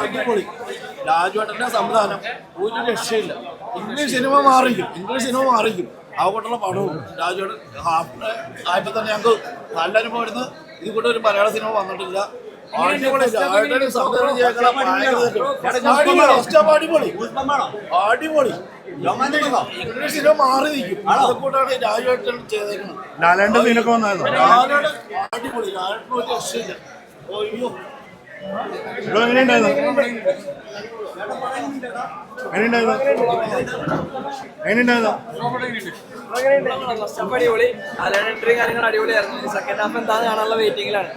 അടിപൊളി. രാജുവേട്ടന്റെ സംവിധാനം. ഒരു രക്ഷയില്ല. ഇംഗ്ലീഷ് സിനിമ മാറിക്കും ഇംഗ്ലീഷ് സിനിമ മാറിക്കും അവക്കൊണ്ടുള്ള പടവും രാജുവേട്ടൻ ഹാഫ് ആയപ്പോൾ തന്നെ ഞങ്ങൾക്ക് നല്ല അനുഭവം എടുത്ത് ഇത് കൂടെ ഒരു മലയാള സിനിമ വന്നിട്ടില്ല. അടിപൊളി. ഇംഗ്ലീഷ് സിനിമ മാറി നിൽക്കും അതുകൂട്ടാണ് രാജുവേട്ടൻ ചെയ്തേക്കുന്നത്. അടിപൊളി. രാജുവേട്ടൻ ഒരു രക്ഷയില്ല. അയ്യോ. ബ്രോ എങ്ങനെയുണ്ടായിരുന്നു? എങ്ങനെയുണ്ടായിരുന്നു? എങ്ങനെയുണ്ടായിരുന്നു? ഫസ്റ്റ് ഹാഫ് അടിപൊളി. അല്ലാണ്ട് എൻട്രി കാര്യങ്ങൾ അടിപൊളിയായിരുന്നു. സെക്കൻഡ് ഹാഫ് എന്താന്ന് കാണാനുള്ള വെയിറ്റിംഗിലാണ്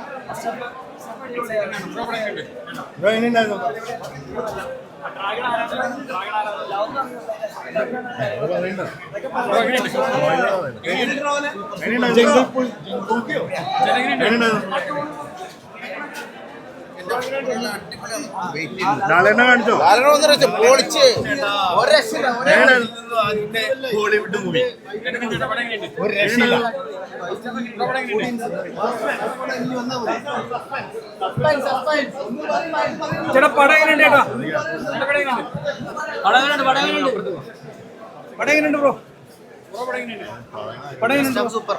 എങ്ങനെയുണ്ടായിരുന്നു. എങ്ങനെയുണ്ടായിരുന്നു? കാണിച്ചോ? എങ്ങനെയുണ്ടായിരുന്നു ഹോളിവുഡ് മൂവി ഒരു രക്ഷയില്ല ചേട്ടാ പടം എങ്ങനെയുണ്ട് ചേട്ടാ? പടം എങ്ങനെയുണ്ട്? പടം എങ്ങനെയുണ്ട്? പടം എങ്ങനെയുണ്ട് പടം എങ്ങനെയുണ്ട് ബ്രോ? പടം എങ്ങനെയുണ്ട് സൂപ്പർ.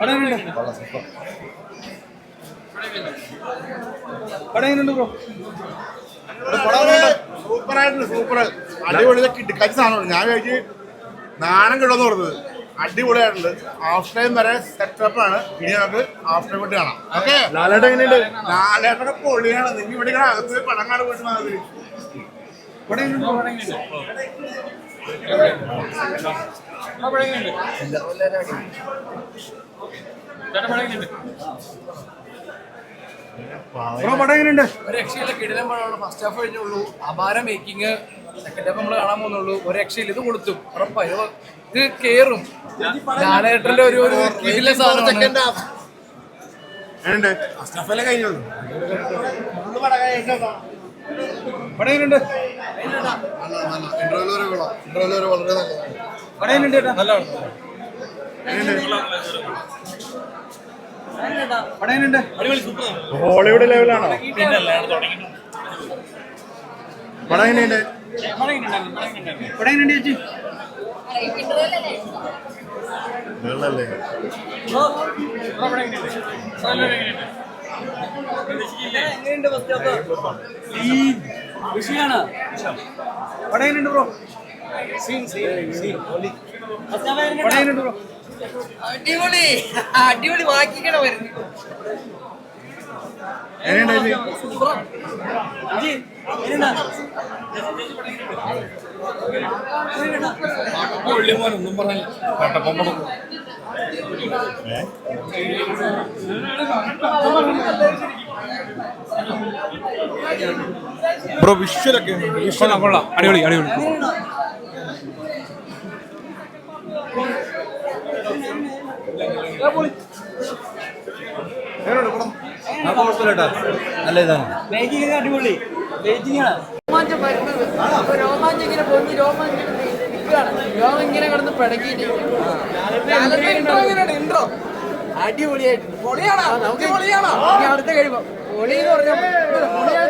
പടം എങ്ങനെയുണ്ട്? പടം എങ്ങനെയുണ്ട് ബ്രോ സൂപ്പറായിട്ടുണ്ട് സൂപ്പർ. അടിപൊളി കിട്ടിക്കാച്ച സാധനമാണ്. ഞാൻ കഴിച്ച് നാണം കിട്ടുമെന്ന് പറഞ്ഞത്. അടിപൊളിയായിട്ടുണ്ട്. ഹാഫ് ടൈം വരെ സെറ്റപ്പ് ആണ്. ഇനി നമുക്ക് ഹാഫ് ടൈം വേണ്ടി കാണാം. ഓക്കെ ലാലേട്ട എങ്ങനെയുണ്ട്? ലാലേട്ടൊക്കെ പൊളിയാണ്. നിങ്ങൾ ഇവിടെ അകത്ത് പടം കാണാൻ പോയിട്ട് മാതിരി ചേട്ടാ പടം എങ്ങനെയുണ്ട്? ഒരു രക്ഷയില്ല കിടിലം പടമാണ് ഫസ്റ്റ് ഹാഫ് കഴിഞ്ഞുള്ളൂ. അപാര മേക്കിംഗ് സെക്കൻഡ് ഹാഫ് നമ്മൾ കാണാൻ പോകുന്നുള്ളൂ. ഒരു രക്ഷയില്ല ഇത് കൊടുത്തു. ഉറപ്പായി ഇത് ഇത് കേറും. ലാലേട്ടന്റെ ഒരു ഒരു കിടില സാധനമാണ്. എങ്ങനെയുണ്ട്? പടം എങ്ങനെയുണ്ട്? നല്ലതാണ്. പടം എങ്ങനെയുണ്ട് ചേട്ടാ? പടം എങ്ങനെയുണ്ട്? ഹോളിവുഡ് ലെവലാണോ? പടം എങ്ങനെയുണ്ട് പടം എങ്ങനെയുണ്ട് ചേച്ചി. വെള്ളല്ലേ? എങ്ങനെയുണ്ട്? ഫസ്റ്റ് ഹാഫ് വിഷയാണ്. പടം എങ്ങനെയുണ്ട് ബ്രോ പടം എങ്ങനെയുണ്ട് ബ്രോ അടിപൊളി. അടിപൊളി വാക്കിക്കണം വരുന്നു ഒന്നും എങ്ങനെയുണ്ടാ ബ്രോ വിഷ്വലൊക്കെ കൊള്ളാം കൊള്ളാം. അടിപൊളി അടിപൊളി. നല്ല ഇതാണ് അടിപൊളി ഇങ്ങനെ ഇൻട്രോ ഇൻട്രോ അടിപൊളിയായിട്ട് പൊളിയാണോ നമുക്ക് പൊളിയാണോ അടുത്ത കഴിയുമ്പോ പൊളി എന്ന് പറഞ്ഞാൽ